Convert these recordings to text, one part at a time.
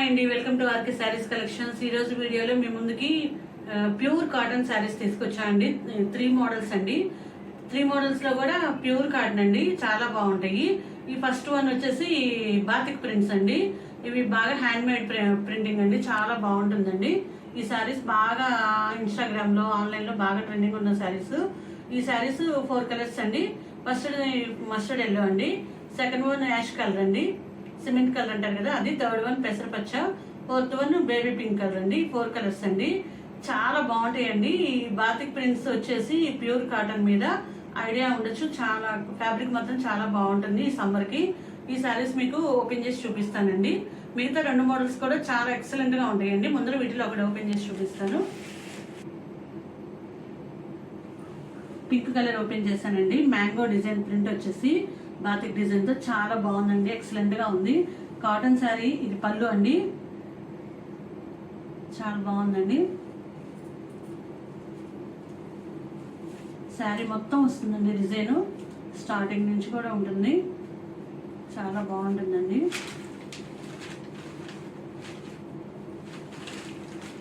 Hi అండి welcome to RK saris collections ఈ రోజు వీడియోలో మీ ముందుకి ప్యూర్ కాటన్ శారీస్ తీసుకొచ్చామండి త్రీ మోడల్స్ అండి. త్రీ మోడల్స్లో కూడా ప్యూర్ కాటన్ అండి. చాలా బాగుంటాయి. ఈ ఫస్ట్ వన్ వచ్చేసి బాతిక్ ప్రింట్స్ అండి. ఇవి బాగా హ్యాండ్ మేడ్ ప్రింటింగ్ అండి. చాలా బాగుంటుందండి. ఈ శారీస్ బాగా ఇన్స్టాగ్రామ్లో ఆన్లైన్లో బాగా ట్రెండింగ్ ఉన్న శారీస్ ఈ శారీస్ ఫోర్ కలర్స్ అండి. ఫస్ట్ మస్టర్డ్ ఎల్లో అండి. సెకండ్ వన్ యాష్ కలర్ అండి. సిమెంట్ కలర్ అంటారు కదా అది third one పెసరపచ్చ fourth one baby pink colour అండి ఫోర్ కలర్స్ అండి. చాలా బాగుంటాయండి. ఈ బాతిక్ ప్రింట్స్ వచ్చేసి ప్యూర్ కాటన్ మీద ఐడియా ఉండొచ్చు. చాలా ఫ్యాబ్రిక్ మాత్రం చాలా బాగుంటుంది ఈ సమ్మర్కి ఈ శారీస్ మీకు ఓపెన్ చేసి చూపిస్తానండి. మిగతా రెండు మోడల్స్ కూడా చాలా ఎక్సలెంట్గా ఉంటాయండి. ముందర వీటిలో ఒకటి ఓపెన్ చేసి చూపిస్తాను. పింక్ కలర్ ఓపెన్ చేశానండి. మ్యాంగో డిజైన్ ప్రింట్ వచ్చేసి బాతిక్ డిజైన్తో చాలా బాగుందండి ఎక్సలెంట్గా ఉంది. కాటన్ శారీ ఇది పళ్ళు అండి. చాలా బాగుందండి. శారీ మొత్తం వస్తుందండి డిజైను. స్టార్టింగ్ నుంచి కూడా ఉంటుంది. చాలా బాగుంటుందండి.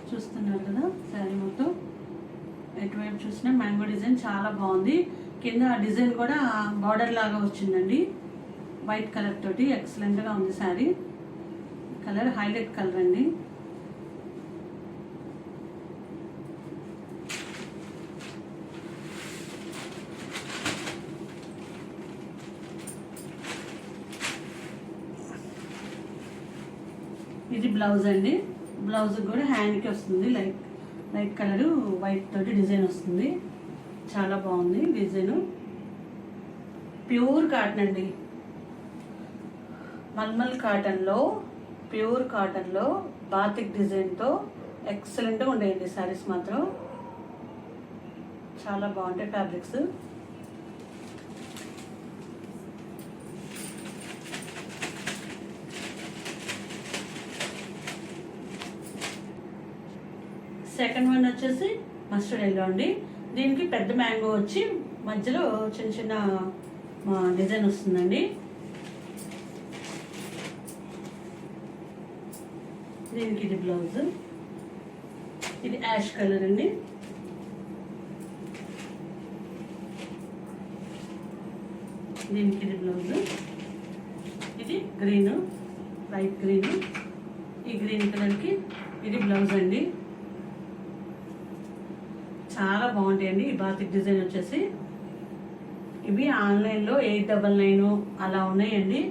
చూస్తున్నారు కదా శారీ మొత్తం. ఎటువైపు చూసినా మ్యాంగో డిజైన్ చాలా బాగుంది. కింద డిజైన్ కూడా బార్డర్ లాగా వచ్చిందండి. వైట్ కలర్ తోటి ఎక్సలెంట్గా ఉంది శారీ. కలర్ హైలైట్ కలర్ అండి. ఇది బ్లౌజ్ అండి. బ్లౌజ్ కూడా హ్యాండ్కి వస్తుంది. లైట్ లైట్ కలర్ వైట్ తోటి డిజైన్ వస్తుంది. చాలా బాగుంది డిజైన్. ప్యూర్ కాటన్ అండి. మల్మల్ కాటన్లో ప్యూర్ కాటన్లో బాతిక్ డిజైన్తో ఎక్సలెంట్గా ఉండేయండి శారీస్ మాత్రం. చాలా బాగుంటాయి ఫ్యాబ్రిక్స్. సెకండ్ వన్ వచ్చేసి మస్టర్డ్ ఎల్లో అండి. దీనికి పెద్ద మ్యాంగో వచ్చి మధ్యలో చిన్న చిన్న డిజైన్ వస్తుందండి. దీనికి ఇది బ్లౌజ్. ఇది యాష్ కలర్ అండి. దీనికి ఇది బ్లౌజ్. ఇది గ్రీన్ లైట్ గ్రీన్. ఈ గ్రీన్ కలర్కి ఇది బ్లౌజ్ అండి. చాలా బాగుంటాయండి. ఈ బాతిక్ డిజైన్ వచ్చేసి ఇవి ఆన్లైన్లో ఎయిట్ డబల్ నైన్ అలా ఉన్నాయండి.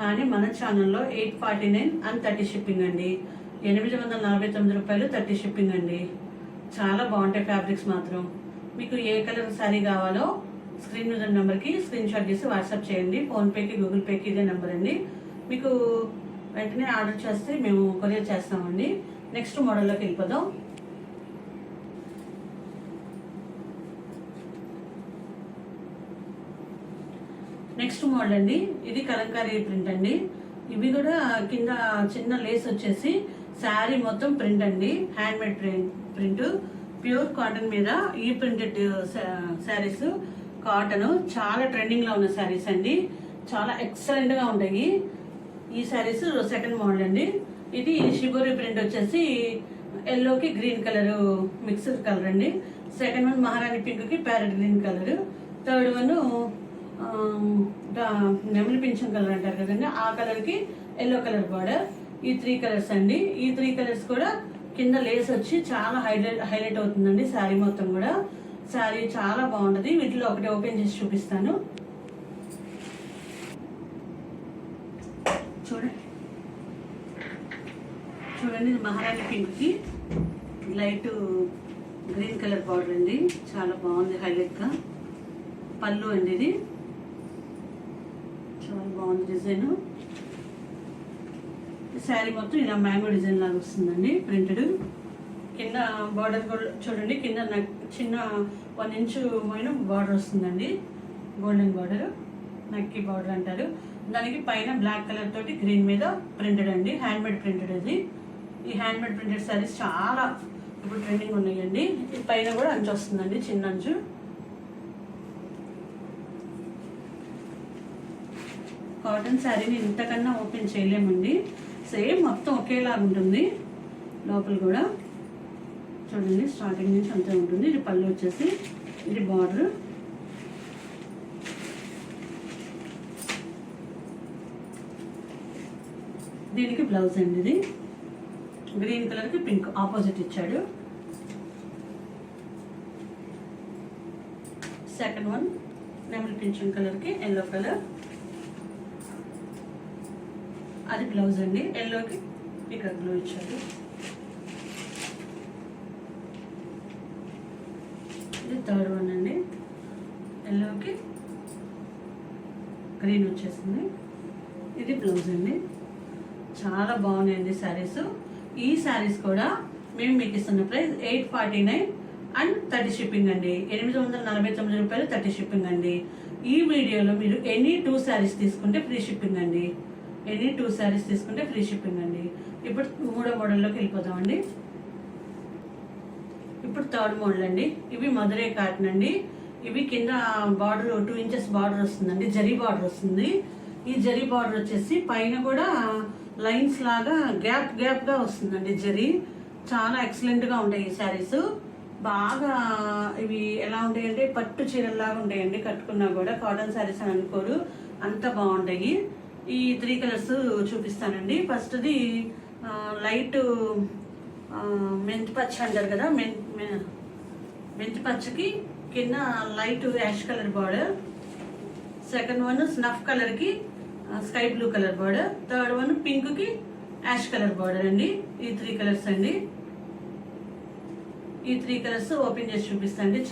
కానీ మన ఛానల్లో eight forty nine and thirty shipping అండి. ఎనిమిది వందల నలభై తొమ్మిది రూపాయలు థర్టీ షిప్పింగ్ అండి. చాలా బాగుంటాయి ఫ్యాబ్రిక్స్ మాత్రం. మీకు ఏ కలర్ శారీ కావాలో స్క్రీన్ మీద నెంబర్కి స్క్రీన్ షాట్ చేసి వాట్సాప్ చేయండి. ఫోన్పేకి గూగుల్ పేకి ఇదే నెంబర్ అండి. మీకు వెంటనే ఆర్డర్ చేస్తే మేము కొరియర్ చేస్తామండి. నెక్స్ట్ మోడల్లోకి వెళ్ళిపోదాం నెక్స్ట్ మోడల్ అండి. ఇది కలంకారీ ప్రింట్ అండి. ఇవి కూడా కింద చిన్న లేస్ వచ్చేసి శారీ మొత్తం ప్రింట్ అండి. Hand made print. Print pure cotton మీద ఈ ప్రింటెడ్ శారీస్. కాటన్. చాలా ట్రెండింగ్లో ఉన్న శారీస్ అండి. చాలా ఎక్సలెంట్గా ఉంటాయి. ఈ శారీస్ సెకండ్ మోడల్ అండి. ఇది షిబోరి ప్రింట్ వచ్చేసి ఎల్లోకి గ్రీన్ కలర్ మిక్స్డ్ కలర్ అండి. సెకండ్ వన్ మహారాణి పింక్కి parrot green colour. Third one నెమలి పింఛన్ కలర్ అంటారు కదండి ఆ కలర్కి ఎల్లో కలర్ బార్డర్ ఈ త్రీ కలర్స్ అండి. ఈ త్రీ కలర్స్ కూడా కింద లేస్ వచ్చి చాలా హైలైట్ హైలైట్ అవుతుందండి శారీ మొత్తం కూడా. శారీ చాలా బాగుంటుంది. వీటిలో ఒకటి ఓపెన్ చేసి చూపిస్తాను. చూడండి. చూడండి ఇది మహారాణి పింక్కి లైట్ గ్రీన్ కలర్ బార్డర్ అండి. చాలా బాగుంది హైలైట్గా. పళ్ళు అండి ఇది. బాగుంది డిజైన్. శారీ మొత్తం ఇలా మ్యాంగో డిజైన్ లాగా వస్తుందండి ప్రింటెడ్. కింద బార్డర్ కూడా చూడండి కింద చిన్న వన్ ఇంచ్ పైన బార్డర్ వస్తుందండి. గోల్డెన్ బార్డర్ నక్కి బార్డర్ అంటారు. దానికి పైన బ్లాక్ కలర్ తోటి గ్రీన్ మీద ప్రింటెడ్ అండి హ్యాండ్మేడ్ ప్రింటెడ్ అది. ఈ హ్యాండ్మేడ్ ప్రింటెడ్ శారీస్ చాలా ఇప్పుడు ట్రెండింగ్ ఉన్నాయండి. పైన కూడా అంచు వస్తుందండి చిన్న అంచు. కాటన్ శారీని ఇంతకన్నా ఓపెన్ చేయలేమండి. సేమ్ మొత్తం ఒకేలాగా ఉంటుంది. లోపల కూడా చూడండి స్టార్టింగ్ నుంచి అంతే ఉంటుంది. ఇది పళ్ళు వచ్చేసి ఇది బార్డర్. దీనికి బ్లౌజ్ అండి ఇది. గ్రీన్ కలర్కి పింక్ ఆపోజిట్ ఇచ్చాడు. సెకండ్ వన్ నెమలి పింఛన్ కలర్కి ఎల్లో కలర్. అది బ్లౌజ్ అండి. ఎల్లోకి ఇక్కడ బ్లూ ఇచ్చాడు ఇది థర్డ్ వన్ అండి. ఎల్లోకి గ్రీన్ వచ్చేసింది. ఇది బ్లౌజ్ అండి. చాలా బాగున్నాయండి శారీస్. ఈ శారీస్ కూడా మేము మీకు ఇస్తున్న price eight forty nine and thirty shipping అండి. ఎనిమిది వందల నలభై తొమ్మిది రూపాయలు థర్టీ షిప్పింగ్ అండి. ఈ వీడియోలో మీరు ఎనీ టూ శారీస్ తీసుకుంటే ఫ్రీ షిప్పింగ్ అండి. ఎనీ టూ శారీస్ తీసుకుంటే ఫ్రీ షిప్పింగ్ అండి. ఇప్పుడు మూడో మోడల్లోకి వెళ్ళిపోదామండి. ఇప్పుడు థర్డ్ మోడల్ అండి. ఇవి మధురై కాటన్ అండి. ఇవి కింద బార్డర్ టూ ఇంచెస్ బార్డర్ వస్తుందండి. జరీ బార్డర్ వస్తుంది. ఈ జరీ బార్డర్ వచ్చేసి పైన కూడా లైన్స్ లాగా గ్యాప్ గ్యాప్గా వస్తుందండి జరీ. చాలా ఎక్సలెంట్గా ఉంటాయి ఈ శారీస్. బాగా ఇవి ఎలా ఉంటాయంటే పట్టు చీరల్లాగా ఉంటాయండి. కట్టుకున్నా కూడా కాటన్ శారీస్ అని అనుకోరు. అంత బాగుంటాయి. ఈ త్రీ కలర్స్ చూపిస్తానండి. ఫస్ట్ది లైట్ మెంతి పచ్చ అంటారు కదా మెన్ మె- మెంతి పచ్చకి కింద light ash colour border. Second one snuff కలర్కి sky blue colour border. Third one పింక్కి యాష్ కలర్ బార్డర్ అండి. ఈ త్రీ కలర్స్ అండి. ఈ త్రీ కలర్స్ ఓపెన్ చేసి చూపిస్తాండి